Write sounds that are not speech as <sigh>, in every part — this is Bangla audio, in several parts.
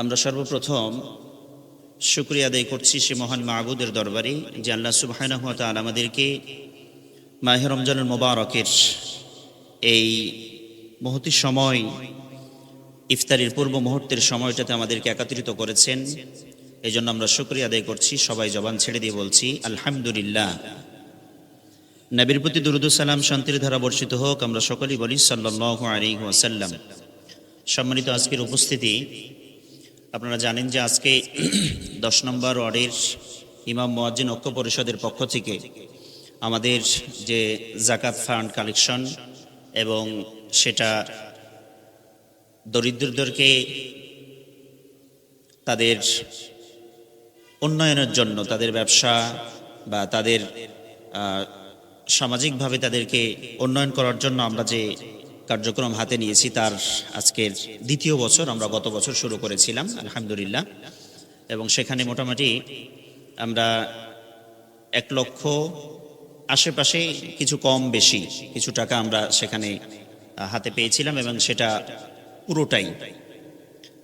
আমরা সর্বপ্রথম শুক্রিয়া আদায় করছি সে মহান মাহবুদের দরবারে, যে আল্লাহ সুবাহানহ তাল আমাদেরকে মাহে রমজানুল মোবারকের এই মুহূর্তের সময়, ইফতারির পূর্ব মুহূর্তের সময়টাতে আমাদেরকে একত্রিত করেছেন। এই জন্য আমরা শুক্রিয়া আদায় করছি, সবাই জবান ছেড়ে দিয়ে বলছি, আলহামদুলিল্লাহ। নবীর প্রতি দুরুদুসালাম শান্তির ধারা বর্ষিত হোক, আমরা সকলেই বলি সাল্লাহ আলী ওয়াসাল্লাম। সম্মানিত আজকের উপস্থিতি আপনারা জানেন যে আজকে দশ নম্বর ওয়ার্ডের ইমাম মোয়াজ্জিন ঐক্য পরিষদের পক্ষ থেকে আমাদের যে জাকাত ফান্ড কালেকশন এবং সেটা দরিদ্রদেরকে তাদের উন্নয়নের জন্য, তাদের ব্যবসা বা তাদের সামাজিকভাবে তাদেরকে উন্নয়ন করার জন্য আমরা যে কার্যক্রম হাতে নিয়েছি, তার আজকের দ্বিতীয় বছর আমরা গত বছর শুরু করেছিলাম, আলহামদুলিল্লাহ। এবং সেখানে মোটামুটি আমরা এক লক্ষ আশেপাশে কিছু কম বেশি কিছু টাকা আমরা সেখানে হাতে পেয়েছিলাম এবং সেটা পুরোটাই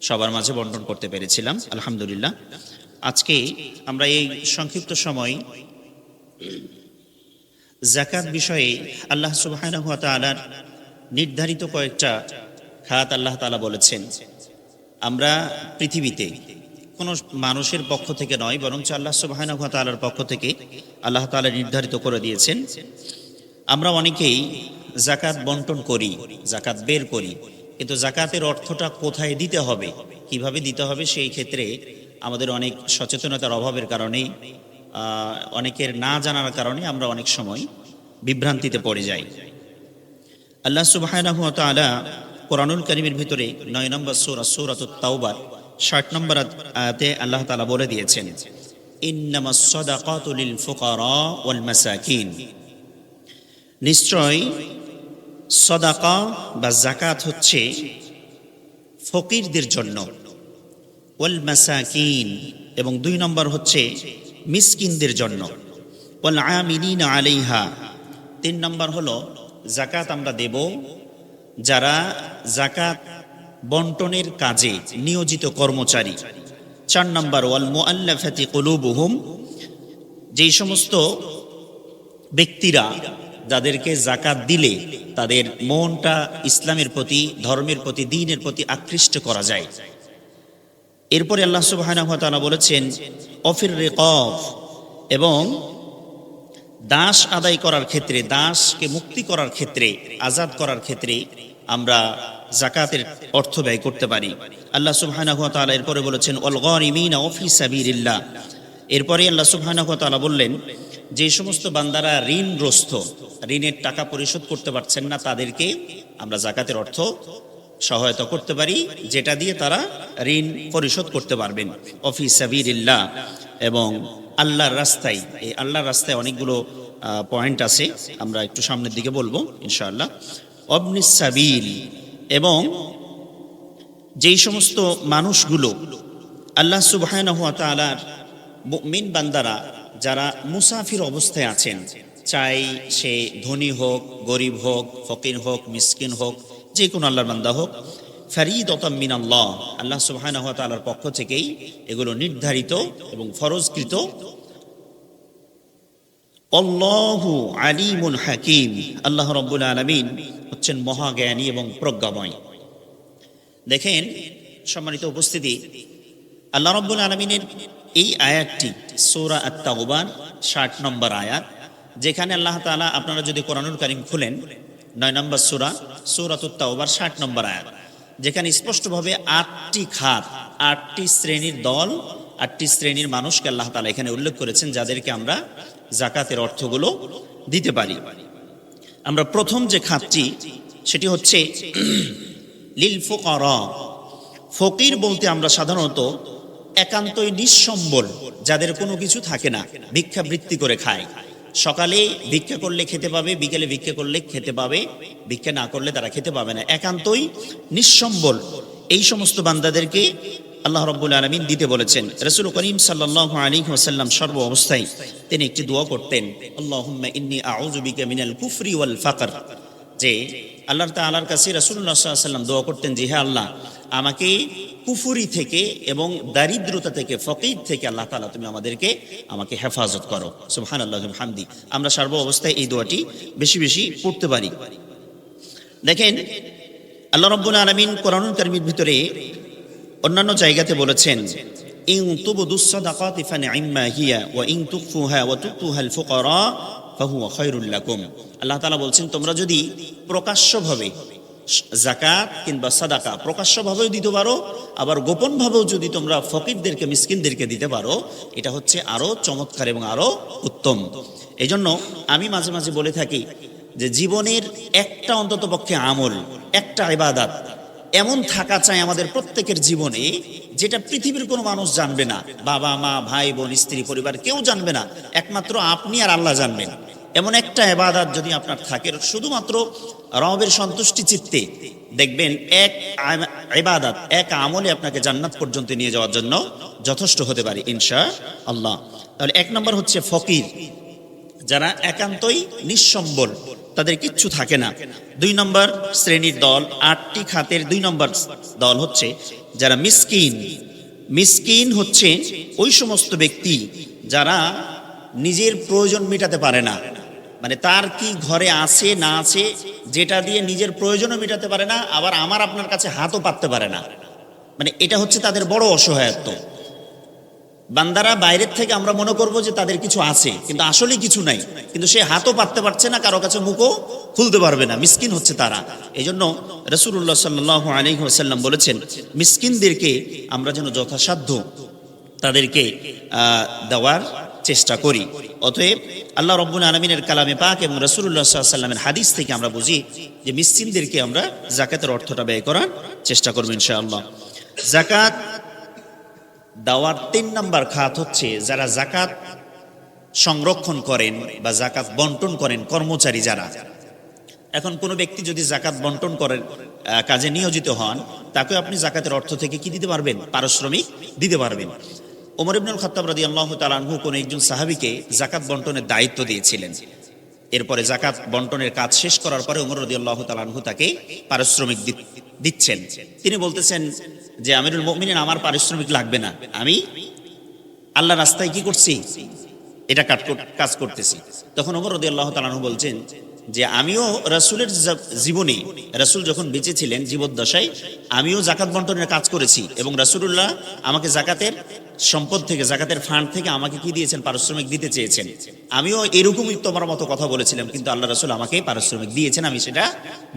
সবার মাঝে বন্টন করতে পেরেছিলাম, আলহামদুলিল্লাহ। আজকে আমরা এই সংক্ষিপ্ত সময় জাকাত বিষয়ে আল্লাহ তাআলার নির্ধারিত কয়েকটা খাত আল্লাহ তালা বলেছেন। আমরা পৃথিবীতে কোনো মানুষের পক্ষ থেকে নয় বরং আল্লাহ তাআলার পক্ষ থেকে আল্লাহ তাআলা নির্ধারিত করে দিয়েছেন। আমরা অনেকেই জাকাত বন্টন করি জাকাত বের করি, কিন্তু জাকাতের অর্থটা কোথায় দিতে হবে, কীভাবে দিতে হবে সেই ক্ষেত্রে আমাদের অনেক সচেতনতার অভাবের কারণে অনেকের না জানার কারণে আমরা অনেক সময় বিভ্রান্তিতে পড়ে যাই। আল্লাহ সুবহানাহু ওয়া তাআলা কোরআনুল কারীমের ভিতরে নয় নম্বর সৌরা সূরাতুত তাওবার 60 নম্বর আয়াতে আল্লাহ তাআলা বলে দিয়েছেন, ইন্নামাস সাদাকাতু লিল ফুকারা ওয়াল মাসাকিন। নিশ্চয় সদাকা বা জাকাত হচ্ছে ফকিরদের জন্য। ওয়াল মাসাকিন এবং দুই নম্বর হচ্ছে মিসকিনদের জন্য। ওয়াল আমিলিন আলাইহা। তিন নম্বর হলো জাকাত আমরা দেব, যারা জাকাত বন্টনের কাজে নিয়োজিত কর্মচারী। চার নম্বর, ওয়াল মুআল্লাফাতি কুলুবুহুম, যেই সমস্ত ব্যক্তিরা যাদেরকে জাকাত দিলে তাদের মনটা ইসলামের প্রতি, ধর্মের প্রতি, দিনের প্রতি আকৃষ্ট করা যায়। এরপরে আল্লাহ তাআলা বলেছেন, অফির রিকাব এবং দাস আদায় করার ক্ষেত্রে, দাসকে মুক্তি করার ক্ষেত্রে, আজাদ করার ক্ষেত্রে আমরা জাকাতের অর্থ ব্যয় করতে পারি। আল্লাহ সুবহানাহু ওয়া তাআলা এরপরে বলেছেন অল গনিমিনা ফি সাবিলিল্লাহ। এরপরে আল্লাহ সুবহানাহু ওয়া তাআলা বললেন, যে সমস্ত বান্দারা ঋণগ্রস্ত, ঋণের টাকা পরিশোধ করতে পারছেন না, তাদেরকে আমরা জাকাতের অর্থ সহায়তা করতে পারি, যেটা দিয়ে তারা ঋণ পরিশোধ করতে পারবেন। অফিস সাবিরিল্লাহ এবং আল্লাহর রাস্তায়, এই আল্লাহর রাস্তায় অনেকগুলো পয়েন্ট আছে, আমরা একটু সামনের দিকে বলব, ইনশাআল্লাহ। অবনিস সাবিল, এবং যেই সমস্ত মানুষগুলো, আল্লাহ সুবহানাহু ওয়া তাআলার মুমিন বান্দারা, যারা মুসাফির অবস্থায় আছেন, চাই সে ধনী হোক, গরিব হোক, ফকির হোক, মিসকিন হোক যে কোনো আল্লাহর বান্দা হোক ফরিদ মিন আল্লাহ সুবহানাহু ওয়া পক্ষ থেকেই এগুলো নির্ধারিত এবং ফরজকৃত। হচ্ছেন মহাজ্ঞানী এবং প্রজ্ঞাময়। দেখেন, সম্মানিত উপস্থিতি, আল্লাহ রব্বুল আলমিনের এই আয়াতটি, সৌরা আত্মাউবান ষাট নম্বর আয়াত, যেখানে আল্লাহ তাআলা আপনারা যদি কোরআনুল কারিম খুলেন, নয় নম্বর সুরা সৌরাতুত্তাউবার ষাট নম্বর আয়াত। যেখানে স্পষ্টভাবে আটটি খাত, আটটি শ্রেণির দল, আটটি শ্রেণির মানুষকে আল্লাহ তাআলা এখানে উল্লেখ করেছেন যাদেরকে আমরা জাকাতের অর্থগুলো দিতে পারি। আমরা প্রথম যে খাতটি, সেটি হচ্ছে <clears throat> লিল ফুকারা। ফকির বলতে আমরা সাধারণত একান্তই নিঃসম্বল, যাদের কোনো কিছু থাকে না ভিক্ষা বৃত্তি করে খায়। সকালে ভিক্ষা করলে খেতে পাবে, বিকেলে ভিক্ষা করলে খেতে পাবে, ভিক্ষা না করলে তারা খেতে পাবে না। একান্তই নিঃসম্বল। এই সমস্ত বান্দাদেরকে আল্লাহ রব্বুল আলমিন দিতে বলেছেন। রসুল করিম সাল্লাহ আলী ওসাল্লাম সর্ব অবস্থায় তিনি একটি দোয়া করতেন আল্লাহ ইন্নি আউজুবিকা মিনাল কুফরি ওয়াল ফাকর। যে আল্লাহ তাআলার কাছে সাল্লাল্লাহু সাল্লাম দোয়া করতেন যে, হে আল্লাহ আমাকে কুফুরি থেকে এবং দারিদ্রতা থেকে, ফকির থেকে আল্লাহ তালা তুমি আমাদেরকে আমাকে হেফাজত করো। সুবহান আল্লাহ হামদি আমরা সর্ব অবস্থায় এই দোয়াটি বেশি বেশি পড়তে পারি। দেখেন, আল্লাহ রব্বুল আলমিন কোরআনুল কারিমের ভিতরে অন্যান্য জায়গাতে বলেছেন ইং তুবদু সাদাকাতি ফানি'ম্মা হিয়া ওয়া ইং তুখফুহা ওয়া তুতুহা আল ফুকারা ফাহুয়া আল্লাহ তাআলা বলছেন, তোমরা যদি প্রকাশ্যভাবে জাকাত কিংবা সাদাকা প্রকাশ্যভাবেও দিতে পারো, আবার গোপনভাবেও যদি তোমরা ফকিরদেরকে, মিসকিনদেরকে দিতে পারো, এটা হচ্ছে আরও চমৎকার এবং আরও উত্তম। এজন্য আমি মাঝে মাঝে বলে থাকি যে জীবনের একটা অন্তত পক্ষে আমল, একটা ইবাদাত এমন থাকা চাই আমাদের প্রত্যেকের জীবনে যেটা পৃথিবীর কোনো মানুষ জানবে না। বাবা, মা, ভাই, বোন, স্ত্রী, পরিবার কেউ জানবে না। একমাত্র আপনি আর আল্লাহ জানবেন। এমন একটা এবাদাত যদি আপনার থাকে শুধুমাত্র রবের সন্তুষ্টি চিত্তে। দেখবেন এক এবাদাত এক আমলে আপনাকে জান্নাত পর্যন্ত নিয়ে যাওয়ার জন্য যথেষ্ট হতে পারে ইনশা আল্লাহ তাহলে এক নম্বর হচ্ছে ফকির, যারা একান্তই নিঃসম্বল, তাদের কিচ্ছু থাকে না। দুই নম্বর শ্রেণির দল, আটটি খাতের দুই নম্বর দল হচ্ছে যারা মিসকিন। মিসকিন হচ্ছে ওই সমস্ত ব্যক্তি যারা নিজের প্রয়োজন মেটাতে পারে না। মানে তার কি ঘরে আছে, না আছে, যেটা দিয়ে নিজের প্রয়োজনও মেটাতে পারে না, আবার আমার আপনার কাছে হাতও পাততে পারে না। মানে এটা হচ্ছে তাদের বড় অসহায়ত্ব। বান্দারা বাইরের থেকে আমরা মনে করব যে তাদের কিছু আছে, কিন্তু আসলে কিছু নাই। কিন্তু সে হাতও পাততে পারছে না, কারও কাছে মুখও খুলতে পারবে না। মিসকিন হচ্ছে তারা। এই জন্য রসুল্লাহ সাল্লাহ আলহিহাসাল্লাম বলেছেন, মিসকিনদেরকে আমরা যেন যথাসাধ্য তাদেরকে দেওয়ার চেষ্টা করি। অতএব আল্লাহ রব্বুল আলমিনের কালামে পাক এবং রসুল্লাহ সাল্লামের হাদিস থেকে আমরা বুঝি যে মিসকিনদেরকে আমরা জাকাতের অর্থটা ব্যয় করার চেষ্টা করব ইনশাআল্লাহ। জাকাত দেওয়ার তিন নম্বর খাত হচ্ছে যারা জাকাত সংরক্ষণ করেন বা জাকাত বন্টন করেন কর্মচারী যারা। এখন কোনো ব্যক্তি যদি জাকাত বন্টন করেন কাজে নিয়োজিত হন তাকে আপনি জাকাতের অর্থ থেকে কি দিতে পারবেন? পারিশ্রমিক দিতে পারবেন। ওমর ইবনুল খত্তাব রাদি আল্লাহ তালানহু কোনো একজন সাহাবিকে জাকাত বন্টনের দায়িত্ব দিয়েছিলেন। এরপরে জাকাত বন্টনের কাজ শেষ করার পরে ওমর রদি আল্লাহ তালানহু তাকে পারিশ্রমিক দিচ্ছেন। তিনি বলতেছেন যে, আমিরুল মুমিনিন, আমার পারিশ্রমিক লাগবে না। আমি আল্লাহ রাস্তায় কি করছি? এটা কাজ করতেছি। তখন ওমর রদি আল্লাহ তালানহু বলছেন যে আমিও রাসূলের জীবনে, রাসূল যখন বেঁচে ছিলেন জীবদ্দশায়, আমিও জাকাত বন্টনের কাজ করেছি এবং রাসূলুল্লাহ আমাকে জাকাতের সম্পদ থেকে জাকাতের ফান্ড থেকে আমাকে কি দিয়েছেন? পারিশ্রমিক দিতে চেয়েছেন। আমিও এরকমই তোমার মতো কথা বলেছিলাম, কিন্তু আল্লাহ রাসূল আমাকে পারিশ্রমিক দিয়েছেন, আমি সেটা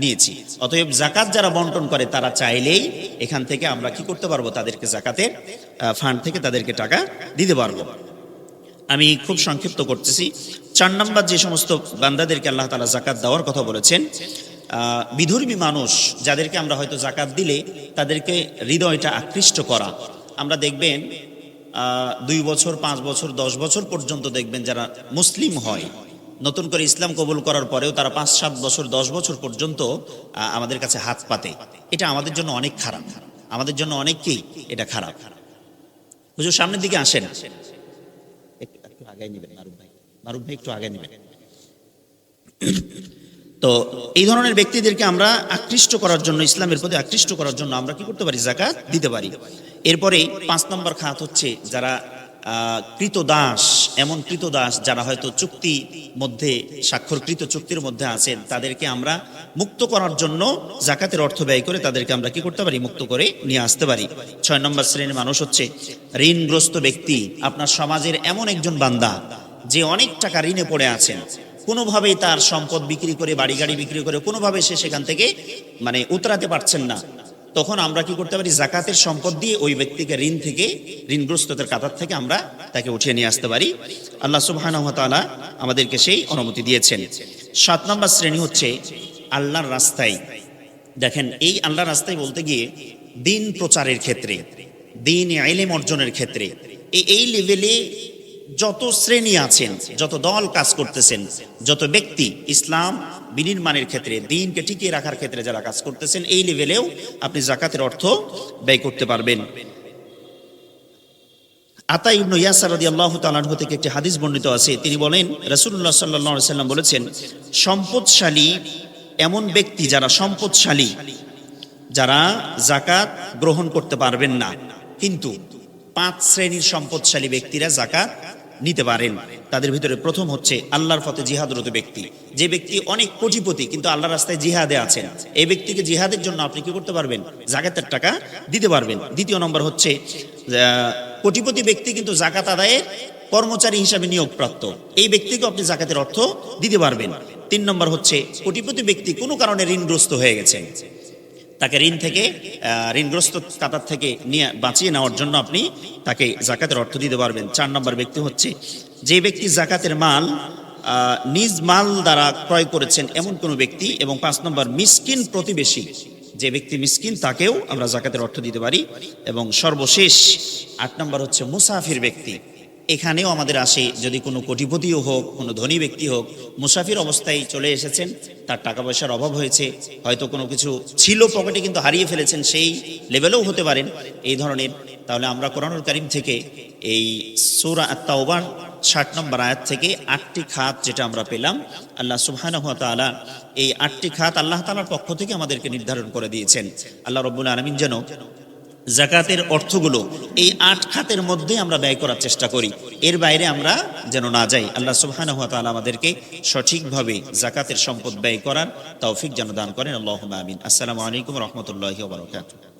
নিয়েছি। অতএব জাকাত যারা বন্টন করে, তারা চাইলেই এখান থেকে আমরা কি করতে পারব? তাদেরকে জাকাতের ফান্ড থেকে তাদেরকে টাকা দিতে পারব। আমি খুব সংক্ষিপ্ত করতেছি। চার নম্বর যে সমস্ত বান্দাদেরকে আল্লাহ তালা জাকাত দেওয়ার কথা বলেছেন বিধর্মী মানুষ যাদেরকে আমরা হয়তো জাকাত দিলে তাদেরকে হৃদয়টা আকৃষ্ট করা। আমরা দেখবেন দুই বছর, পাঁচ বছর, দশ বছর পর্যন্ত দেখবেন যারা মুসলিম হয়, নতুন করে ইসলাম কবুল করার পরেও তারা পাঁচ, সাত বছর, দশ বছর পর্যন্ত আমাদের কাছে হাত পাতে। এটা আমাদের জন্য অনেক খারাপ। আমাদের জন্য অনেককেই এটা খারাপ। হুজুর সামনের দিকে আসেন। আগে নেবেন, মারুফ ভাই। মারুফ ভাই একটু আগে নেবেন। তো এই ধরনের ব্যক্তিদেরকে আমরা আকৃষ্ট করার জন্য, ইসলামের প্রতি আকৃষ্ট করার জন্য আমরা কি করতে পারি? জাকাত দিতে পারি। এরপরে পাঁচ নম্বর খাত হচ্ছে যারা কৃতদাস, এমন কৃতদাস যারা হয়তো চুক্তি মধ্যে, স্বাক্ষরকৃত চুক্তির মধ্যে আছেন, তাদেরকে আমরা মুক্ত করার জন্য জাকাতের অর্থ ব্যয় করে তাদেরকে আমরা কি করতে পারি? মুক্ত করে নিয়ে আসতে পারি। ছয় নম্বর শ্রেণির মানুষ হচ্ছে ঋণগ্রস্ত ব্যক্তি। আপনার সমাজের এমন একজন বান্দা যে অনেক টাকা ঋণে পড়ে আছেন। কোনোভাবেই তার সম্পদ বিক্রি করে বাড়ি গাড়ি বিক্রি করে, কোনোভাবে সে সেখান থেকে মানে উতরাতে পারছেন না। তখন আমরা কি করতে পারি? জাকাতের সম্পদ দিয়ে ওই ব্যক্তিকে ঋণ থেকে ঋণগ্রস্তদের কাতার থেকে আমরা তাকে উঠিয়ে নিয়ে আসতে পারি। আল্লাহ সুবহানাহু আমাদেরকে সেই অনুমতি দিয়েছেন। সাত নম্বর শ্রেণি হচ্ছে আল্লাহর রাস্তায়। দেখেন, এই আল্লাহর রাস্তায় বলতে গিয়ে দিন প্রচারের ক্ষেত্রে, দিন আইলেম অর্জনের ক্ষেত্রে এই লেভেলে যত শ্রেণি আছেন, যত দল কাজ করতেছেন, যত ব্যক্তি ইসলাম বিনির্মাণের ক্ষেত্রে, দিনকে টিকিয়ে রাখার ক্ষেত্রে যারা কাজ করতেছেন, এই লেভেলেও আপনি জাকাতের অর্থ ব্যয় করতে পারবেন। ইবনু ইয়াসার তাআলা আনহু থেকে একটি হাদিস বর্ণিত আছে। তিনি বলেন, রাসূলুল্লাহ সাল্লাল্লাহু আলাইহি সাল্লাম বলেছেন, সম্পদশালী এমন ব্যক্তি যারা সম্পদশালী, যারা জাকাত গ্রহণ করতে পারবেন না। কিন্তু পাঁচ শ্রেণির সম্পদশালী ব্যক্তিরা জাকাত নিতে পারেন। তাদের ভিতরে প্রথম হচ্ছে আল্লাহর পথে জিহাদরত ব্যক্তি। যে ব্যক্তি অনেক কোটিপতি, কিন্তু আল্লাহর রাস্তায় জিহাদে আছেন। এই ব্যক্তিকে জিহাদের জন্য আপনি কি করতে পারবেন? জাকাতের টাকা দিতে পারবেন। দ্বিতীয় নম্বর হচ্ছে কোটিপতি ব্যক্তি কিন্তু জাকাত আদায়ে কর্মচারী হিসাবে নিয়োগপ্রাপ্ত। এই ব্যক্তিকে আপনি জাকাতের অর্থ দিতে পারবেন। তিন নম্বর হচ্ছে, কোটিপতি ব্যক্তি কোনো কারণে ঋণগ্রস্ত হয়ে গেছেন। তাকে ঋণ থেকে ঋণগ্রস্ত কাতার থেকে নিয়ে বাঁচিয়ে নেওয়ার জন্য আপনি তাকে জাকাতের অর্থ দিতে পারবেন। চার নম্বর ব্যক্তি হচ্ছে, যে ব্যক্তি জাকাতের মাল নিজ মাল দ্বারা ক্রয় করেছেন এমন কোনো ব্যক্তি এবং পাঁচ নম্বর মিসকিন প্রতিবেশী, যে ব্যক্তি মিসকিন, তাকেও আমরা জাকাতের অর্থ দিতে পারি। এবং সর্বশেষ আট নম্বর হচ্ছে মুসাফির ব্যক্তি। এখানেও আমাদের আসে, যদি কোনো কোটিপতিও হোক, কোনো ধনী ব্যক্তি হোক, মুসাফির অবস্থায় চলে এসেছেন, তার টাকা পয়সার অভাব হয়েছে, হয়তো কোনো কিছু ছিল পকেটে কিন্তু হারিয়ে ফেলেছেন, সেই লেভেলেও হতে পারেন। এই ধরনের, তাহলে আমরা কোরআনুল করিম থেকে এই সৌরা আত্মাওবার ষাট নম্বর আয়াত থেকে আটটি খাত যেটা আমরা পেলাম, আল্লাহ সুবহানাহু ওয়া তাআলা এই আটটি খাত আল্লাহ তাআলার পক্ষ থেকে আমাদেরকে নির্ধারণ করে দিয়েছেন। আল্লাহ রব্বুল আলামিন যেন জাকাতের অর্থগুলো এই আট খাতের মধ্যে আমরা ব্যয় করার চেষ্টা করি। এর বাইরে আমরা যেন না যাই। আল্লাহ সুবহান আমাদেরকে সঠিকভাবে জাকাতের সম্পদ ব্যয় করার তৌফিক যেন দান করেন। আল্লাহ আমিন। আসসালামু আলাইকুম রহমতুল্লাহ বারকাত